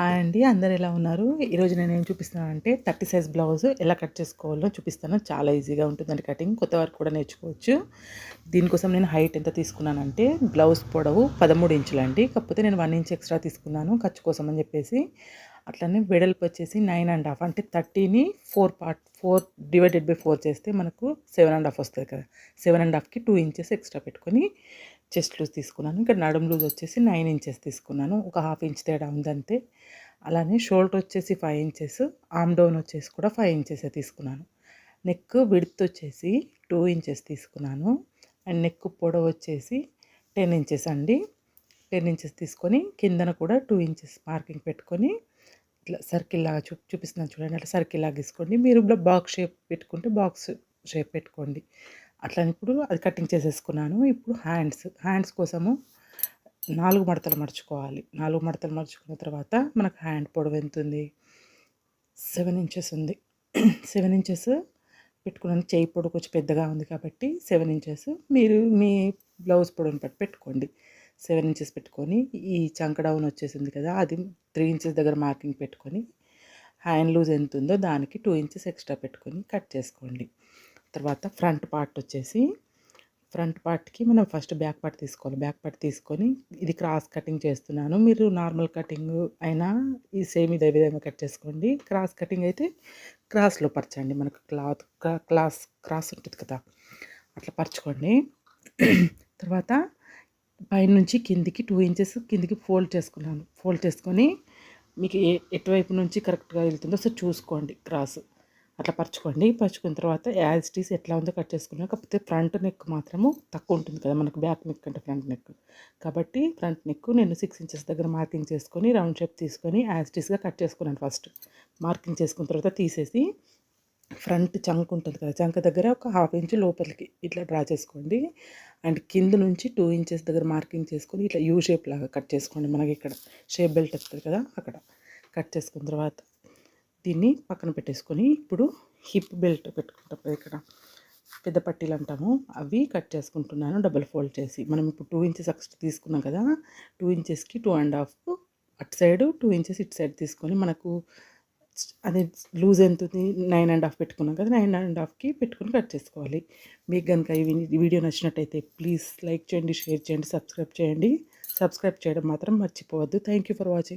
Hi అండి అందరు ఎలా ఉన్నారు? ఈరోజు నేను ఏం చూపిస్తానంటే థర్టీ సైజ్ బ్లౌజ్ ఎలా కట్ చేసుకోవాలో చూపిస్తాను. చాలా ఈజీగా ఉంటుందండి కటింగ్ కొత్త వారు కూడా నేర్చుకోవచ్చు. దీనికోసం నేను హైట్ ఎంత తీసుకున్నానంటే బ్లౌజ్ పొడవు పదమూడు ఇంచులండి కాకపోతే నేను వన్ ఇంచ్ ఎక్స్ట్రా తీసుకున్నాను ఖర్చు కోసం అని చెప్పేసి. అట్లనే వెడల్పు వచ్చేసి నైన్ అండ్ హాఫ్ అంటే థర్టీని four part four divided by four చేస్తే మనకు సెవెన్ అండ్ హాఫ్ వస్తుంది కదా. సెవెన్ అండ్ హాఫ్కి టూ ఇంచెస్ ఎక్స్ట్రా పెట్టుకొని చెస్ట్ లూజ్ తీసుకున్నాను. ఇంకా నడుం లూజ్ వచ్చేసి నైన్ ఇంచెస్ తీసుకున్నాను. ఒక హాఫ్ ఇంచ్ తేడా ఉందంతే. అలానే షోల్డర్ వచ్చేసి ఫైవ్ ఇంచెస్ ఆమ్ డౌన్ వచ్చేసి కూడా ఫైవ్ ఇంచెస్ తీసుకున్నాను. నెక్ విడ్త్ వచ్చేసి టూ ఇంచెస్ తీసుకున్నాను. అండ్ నెక్ పొడవు వచ్చేసి టెన్ ఇంచెస్ అండి. టెన్ ఇంచెస్ తీసుకొని కిందన కూడా టూ ఇంచెస్ మార్కింగ్ పెట్టుకొని ఇట్లా సర్కిల్ లాగా చూ చూపిస్తున్నాను చూడండి. అట్లా సర్కిల్ లాగా తీసుకోండి మీరు కూడా బాక్స్ షేప్ పెట్టుకుంటే బాక్స్ షేప్ పెట్టుకోండి. అట్లా ఇప్పుడు అది కటింగ్ చేసేసుకున్నాను. ఇప్పుడు హ్యాండ్స్ హ్యాండ్స్ కోసము నాలుగు మడతలు మడుచుకోవాలి. నాలుగు మడతలు మడుచుకున్న తర్వాత మనకు హ్యాండ్ పొడవు ఎంత ఉంది సెవెన్ ఇంచెస్ ఉంది. సెవెన్ ఇంచెస్ పెట్టుకున్నాను. చేయి పొడవు కొంచెం పెద్దగా ఉంది కాబట్టి సెవెన్ ఇంచెస్. మీరు మీ బ్లౌజ్ పొడవుని బట్టి పెట్టుకోండి. సెవెన్ ఇంచెస్ పెట్టుకొని ఈ చంక డౌన్ వచ్చేసింది కదా అది త్రీ ఇంచెస్ దగ్గర మార్కింగ్ పెట్టుకొని హ్యాండ్ లూజ్ ఎంత ఉందో దానికి టూ ఇంచెస్ ఎక్స్ట్రా పెట్టుకొని కట్ చేసుకోండి. తర్వాత ఫ్రంట్ పార్ట్ వచ్చేసి ఫ్రంట్ పార్ట్కి మనం ఫస్ట్ బ్యాక్ పార్ట్ తీసుకోవాలి. బ్యాక్ పార్ట్ తీసుకొని ఇది క్రాస్ కటింగ్ చేస్తున్నాను. మీరు నార్మల్ కటింగ్ అయినా ఈ సేమ్ ఇదే విధంగా కట్ చేసుకోండి. క్రాస్ కటింగ్ అయితే క్రాస్లో పరచండి. మనకు క్లాత్ క్లాస్ క్రాస్ ఉంటుంది కదా అట్లా పరచుకోండి. తర్వాత పైనుంచి కిందికి టూ ఇంచెస్ కిందికి ఫోల్డ్ చేసుకున్నాను. ఫోల్డ్ చేసుకొని మీకు ఏ ఎటువైపు నుంచి కరెక్ట్గా వెళ్తుందో సో చూసుకోండి క్రాస్. అట్లా పరుచుకోండి. పరుచుకున్న తర్వాత యాజ్ టీస్ ఎట్లా ఉందో కట్ చేసుకున్నా కాకపోతే ఫ్రంట్ నెక్ మాత్రము తక్కువ ఉంటుంది కదా మనకు బ్యాక్ నెక్ అంటే ఫ్రంట్ నెక్. కాబట్టి ఫ్రంట్ నెక్ నేను సిక్స్ ఇంచెస్ దగ్గర మార్కింగ్ చేసుకొని రౌండ్ షేప్ తీసుకొని యాజ్ టీస్గా కట్ చేసుకున్నాను ఫస్ట్ మార్కింగ్ చేసుకున్న తర్వాత తీసేసి ఫ్రంట్ చంక్ ఉంటుంది కదా చంక దగ్గర ఒక హాఫ్ ఇంచ్ లోపలికి ఇట్లా డ్రా చేసుకోండి. అండ్ కింద నుంచి టూ ఇంచెస్ దగ్గర మార్కింగ్ చేసుకొని ఇట్లా యూ షేప్ లాగా కట్ చేసుకోండి మనకి ఇక్కడ. షేప్ బెల్ట్ వస్తుంది కదా అక్కడ. కట్ చేసుకున్న తర్వాత దీన్ని పక్కన పెట్టేసుకొని ఇప్పుడు హిప్ బెల్ట్ పెట్టుకుంటాం ఇక్కడ. పెద్ద పట్టీలు అంటాము. అవి కట్ చేసుకుంటున్నాను డబుల్ ఫోల్డ్ చేసి. మనం ఇప్పుడు టూ ఇంచెస్ ఎక్స్ట్రా తీసుకున్నాం కదా టూ ఇంచెస్కి టూ అండ్ హాఫ్ అటు సైడ్ టూ ఇంచెస్ ఇటు సైడ్ తీసుకొని మనకు అది లూజ్ ఎంత ఉంది నైన్ అండ్ హాఫ్ పెట్టుకున్నాం కదా నైన్ అండ్ హాఫ్కి పెట్టుకుని కట్ చేసుకోవాలి. మీకు కనుక ఈ వీడియో నచ్చినట్టయితే ప్లీజ్ లైక్ చేయండి షేర్ చేయండి సబ్స్క్రైబ్ చేయండి. సబ్స్క్రైబ్ చేయడం మాత్రం మర్చిపోవద్దు. Thank you for watching.